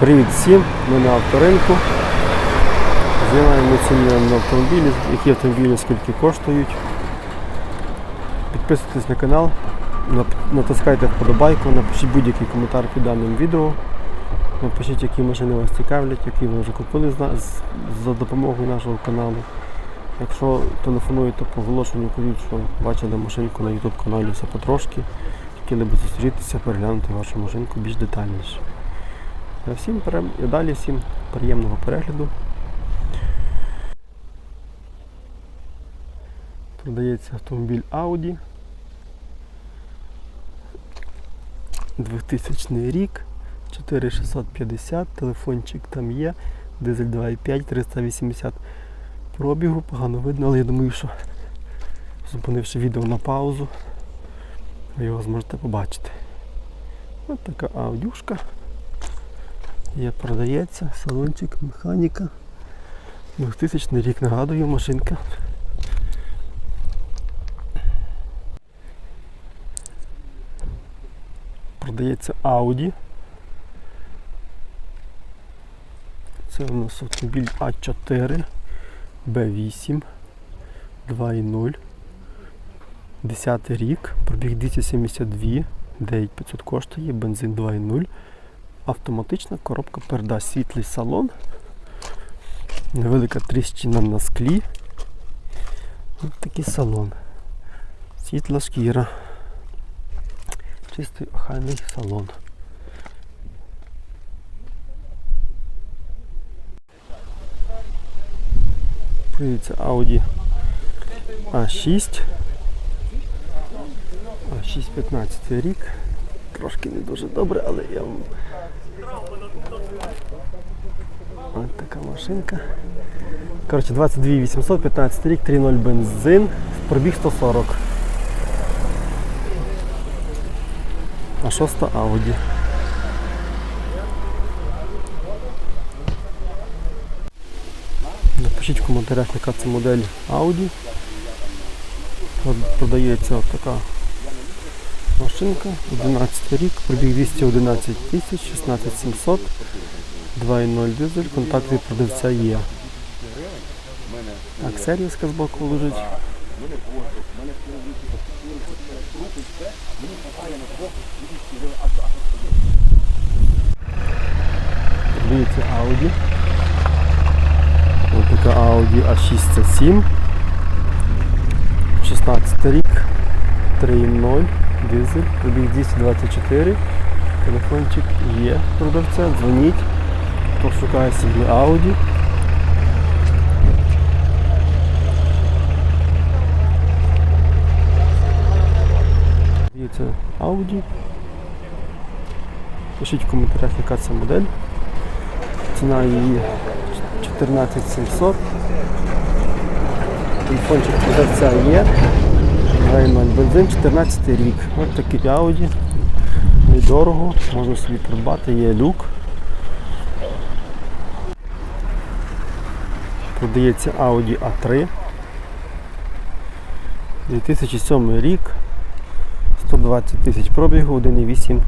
Привіт всім! Ми на авторинку. Знімаємо ціни на автомобілі, які автомобілі скільки коштують. Підписуйтесь на канал, натискайте вподобайку, напишіть будь-який коментар під даним відео. Напишіть, які машини вас цікавлять, які ви вже купили за допомогою нашого каналу. Якщо телефонуєте по оголошенню, кажіть, що бачили машинку на YouTube каналі все потрошки. Хотіли б зустрітися, переглянути вашу машинку більш детальніше. А Всім і далі всім приємного перегляду. Продається автомобіль Audi. 2000 рік, 4650, телефончик там є, дизель 2.5, 380 пробігу, погано видно, але я думаю, що зупинивши відео на паузу, ви його зможете побачити. Ось така аудюшка. Є, продається, салончик, механіка. 2000 рік нагадую, машинка. Продається Audi. Це у нас автомобіль А4 Б8 2.0. 10 рік, пробіг 272, 9500 коштує, бензин 2.0. Автоматична коробка передач, світлий салон, невелика тріщина на склі. Ось такий салон. Світла шкіра. Чистий охайний салон. Привіться Audi А6. А6 15 рік. Трошки не дуже добре, але я вам Ось така машинка. Коротше, 22 800, 15 рік, 3.0 бензин, пробіг 140. А шоста Audi. Напишіть в коментарях, яка це модель Audi. Прод- Продається от така машинка, 11 рік, пробіг 211 тисяч, 16 700. 2.0 дизель, контакт від продавця є. Так, сервіска з боку лежить. Дивіться Audi. Ось така Audi A6 c 7 16 рік. 3.0 дизель, пробіг 224. Телефончик є продавця, дзвоніть. Хто шукає собі Audi. Дивіться Audi. Пишіть в коментарях, яка це модель. Ціна її 14700. Телефончик продавця є. 2.0 бензин, 14 рік. Ось такий Audi. Недорого, можна собі придбати, є люк. Продається Audi A3. 2007 рік. 120 тисяч пробігу, 1,8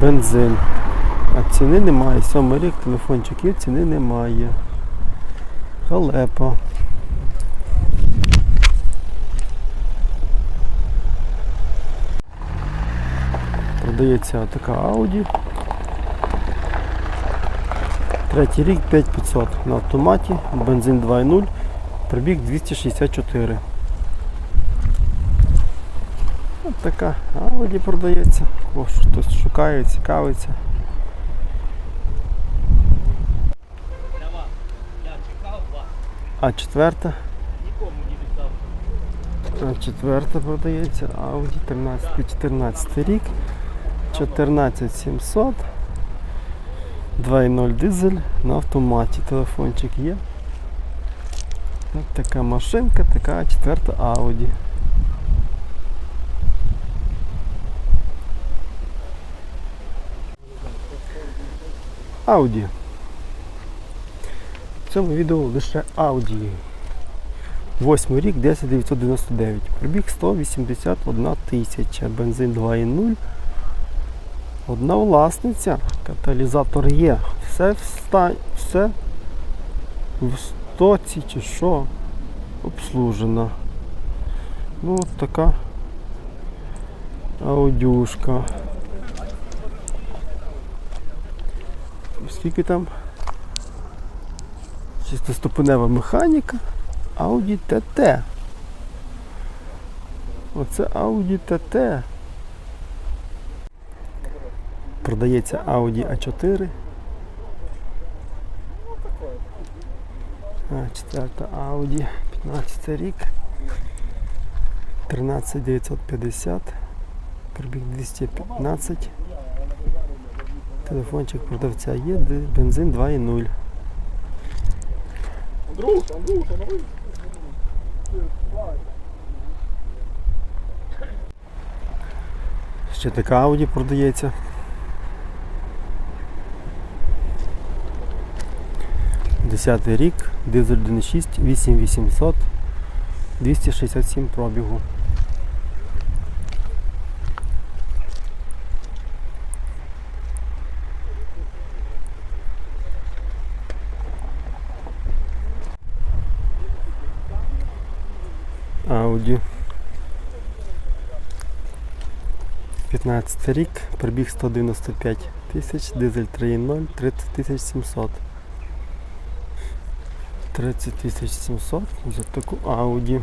бензин. А ціни немає. 7 рік, телефончик є, ціни немає. Халепа. Продається така Audi. Третій рік 5500 на автоматі, бензин 2.0, пробіг 264. Ось така Audi продається. Кого хтось шукає, цікавиться. А четверта? А четверта продається Audi 13 14 рік. 14700. 2.0 дизель на автоматі. Телефончик є. Така машинка, така четверта Audi. Audi. В цьому відео лише Audi. Восьмий рік 10999. Пробіг 181 тисяча. Бензин 2.0. Одна власниця, каталізатор є. Все вста... все в стоці чи що обслужено. Ну от така аудюшка. Скільки там? Чистоступенева механіка. Audi TT. Оце Audi TT. Продається Audi A4. А, четверта Audi, 15 рік. 13950. Пробіг 215. Телефончик продавця є, бензин 2,0. Андрюша, Андрюша, ну Ще така Audi продається. Десятий рік, дизель 1.6, 8800, 267 пробігу. Audi. 15 рік, пробіг 195 тисяч, дизель 3.0, 30 тисяч 700. 30 тисяч 700 за таку Audi.